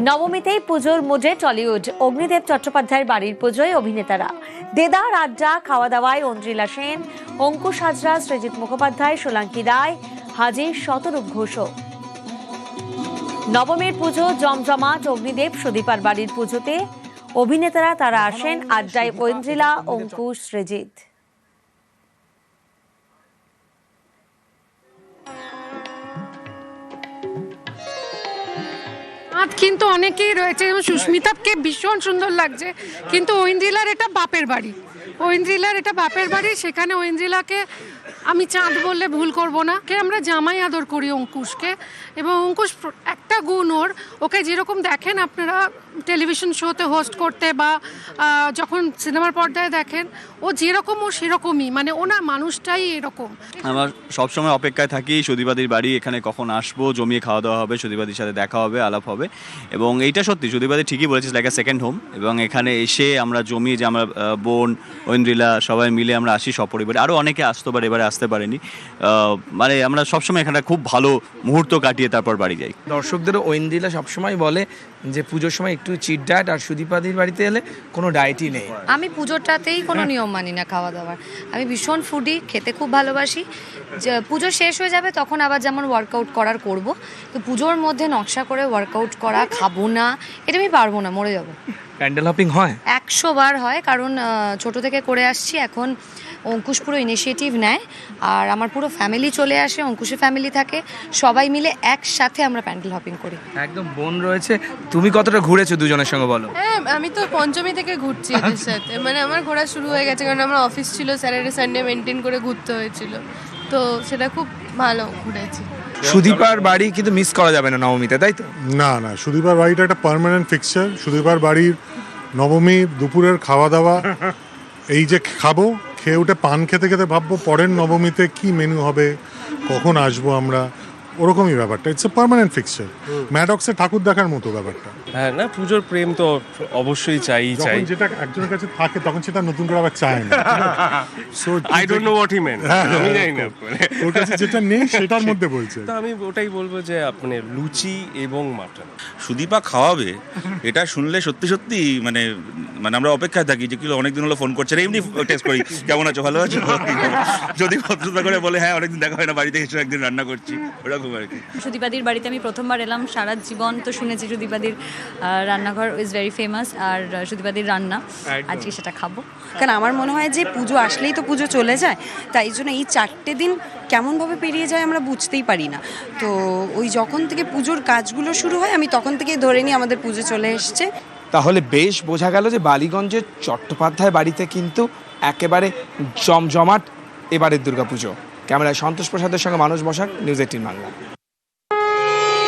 নবমীতেই পুজোর মুডে টলিউড। অগ্নিদেব চট্টোপাধ্যায়ের বাড়ির পুজোয় অভিনেতারা। দেদার আড্ডা খাওয়া দাওয়ায় অঞ্জিলা সেন অঙ্কুশ হাজরা সৃজিত মুখোপাধ্যায় সোলাঙ্কি রায় হাজির শতরূপ ঘোষও। নবমীর পুজো জমজমাট অগ্নিদেব সুদীপার বাড়ির পুজোতে। অভিনেতারা তারা আসেন আড্ডায় ঐন্দ্রিলা অঙ্কুশ সৃজিত। হাত কিন্তু অনেকেই রয়েছে যেমন সুস্মিতাকে ভীষণ সুন্দর লাগছে। কিন্তু ঐন্দ্রিলার এটা বাপের বাড়ি। ঐন্দ্রিলার এটা বাপের বাড়ি সেখানে ঐন্দ্রিলাকে আমি চাঁদ বললে ভুল করব না। কে, আমরা জামাই আদর করি অঙ্কুশকে। এবং অঙ্কুশ একটা গুণ ওর। ওকে যেরকম দেখেন আপনারা টেলিভিশন শোতে হোস্ট করতে বা যখন সিনেমার পর্দায় দেখেন, ও যেরকম ও সেরকমই। মানে ওনার মানুষটাই এরকম। আমার সবসময় অপেক্ষায় থাকি সুদীপাদির বাড়ি, এখানে কখন আসব, জমিয়ে খাওয়া দাওয়া হবে সুদীপাদির সাথে দেখা হবে, আলাপ হবে। এবং এইটা সত্যি সুদীপাদি ঠিকই বলেছিস লাইক সেকেন্ড হোম এবং এখানে এসে আমরা জমিয়ে যে আমরা বোন, ঐন্দ্রিলা, সবাই মিলে আমরা আসি সপরিবারে। আরও অনেকে আসতে পারে, এবারে আসতে পারেনি। মানে আমরা সবসময় এখানে খুব ভালো মুহূর্ত কাটিয়ে তারপর বাড়ি যাই। দর্শকদেরও ঐন্দ্রিলা সবসময় বলে যে পুজোর সময় একটু চিট ডায়েট আর সুদীপাদির বাড়িতে এলে কোনো ডায়েটই নেই। আমি পুজোটাতেই কোনো নিয়ম মানি না খাওয়া দাওয়ার আমি ভীষণ ফুডি খেতে খুব ভালোবাসি। যে পুজো শেষ হয়ে যাবে তখন আবার যেমন ওয়ার্কআউট করার করব। তো পুজোর মধ্যে নকশা করে ওয়ার্কআউট করা খাব না এটা আমি পারব না মরে যাব। প্যান্ডেল হপিং হয়? একশো বার হয় কারণ ছোট থেকে করে আসছি এখন অঙ্কুশ পুরো ইনিশিয়েটিভ নেয় আর আমার পুরো ফ্যামিলি চলে আসে অঙ্কুশের ফ্যামিলি থাকে সবাই মিলে একসাথে আমরা প্যান্ডেল হপিং করি। একদম বোন রয়েছে। তুমি কতটা ঘুরেছো দুজনের সঙ্গে বলো? হ্যাঁ আমি তো পঞ্চমী থেকে ঘুরছি এদের সাথে। মানে আমার ঘোরা শুরু হয়ে গেছে কারণ আমার অফিস ছিল স্যাটারডে সানডে মেনটেন করে ঘুরতে হয়েছিল। তো সেটা খুব ভালো ঘুরেছি সুদীপার বাড়ি কিন্তু মিস করা যাবে না নবমীতে তাই তো? না না সুদীপার বাড়িটা একটা পার্মানেন্ট ফিক্সচার সুদীপার বাড়ির নবমী দুপুরের খাওয়া দাওয়া এই যে খাব খেয়ে উঠে পান খেতে খেতে ভাববো পরের নবমীতে কি মেনু হবে কখন আসব আমরা ওরকমই ব্যাপারটা। ইটস এ পার্মানেন্ট ফিক্সচার ম্যাডক্সের ঠাকুর দেখার মতো ব্যাপারটা। হ্যাঁ না পুজোর প্রেম তো অবশ্যই চাই চাই। যখন যেটা একজনের কাছে থাকে তখন সেটা নতুন করে আবার চায় না। So I don't know what he mean আমি জানি না। মানে। ওর কাছে যেটা নেই সেটার মধ্যে বলছে। তো আমি ওটাই বলব যে আপনি লুচি এবং মাটন। সুদীপা খাওয়াবে এটা শুনলে সত্যি সত্যি মানে মানে আমরা অপেক্ষায় থাকি যে কি হলো, অনেকদিন হলো ফোন করছে না, এমনি টেস্ট করি কেমন আছো ভালো আছো? যদি ভদ্রতা করে বলে হ্যাঁ অনেকদিন দেখা হয় না বাড়িতে এসে একদিন রান্না করছি ওরকম আর কি। সুদীপাদির বাড়িতে আমি প্রথমবার এলাম সারা জীবন তো শুনেছি সুদীপাদির রান্নাঘর ইজ ভেরি ফেমাস আর সুদীপাদির রান্না। আজকে সেটা খাব। কারণ আমার মনে হয় যে পুজো আসলেই তো পুজো চলে যায় তাই জন্য এই চারটে দিন কেমনভাবে পেরিয়ে যায় আমরা বুঝতেই পারি না। তো ওই যখন থেকে পুজোর কাজগুলো শুরু হয় আমি তখন থেকেই ধরে নিই আমাদের পুজো চলে এসছে। তাহলে বেশ বোঝা গেল যে বালিগঞ্জের চট্টোপাধ্যায় বাড়িতে কিন্তু একেবারে জমজমাট এবারের দুর্গাপুজো। ক্যামেরায় সন্তোষ প্রসাদের সঙ্গে মানুষ বসাক নিউজ এইটিন বাংলা।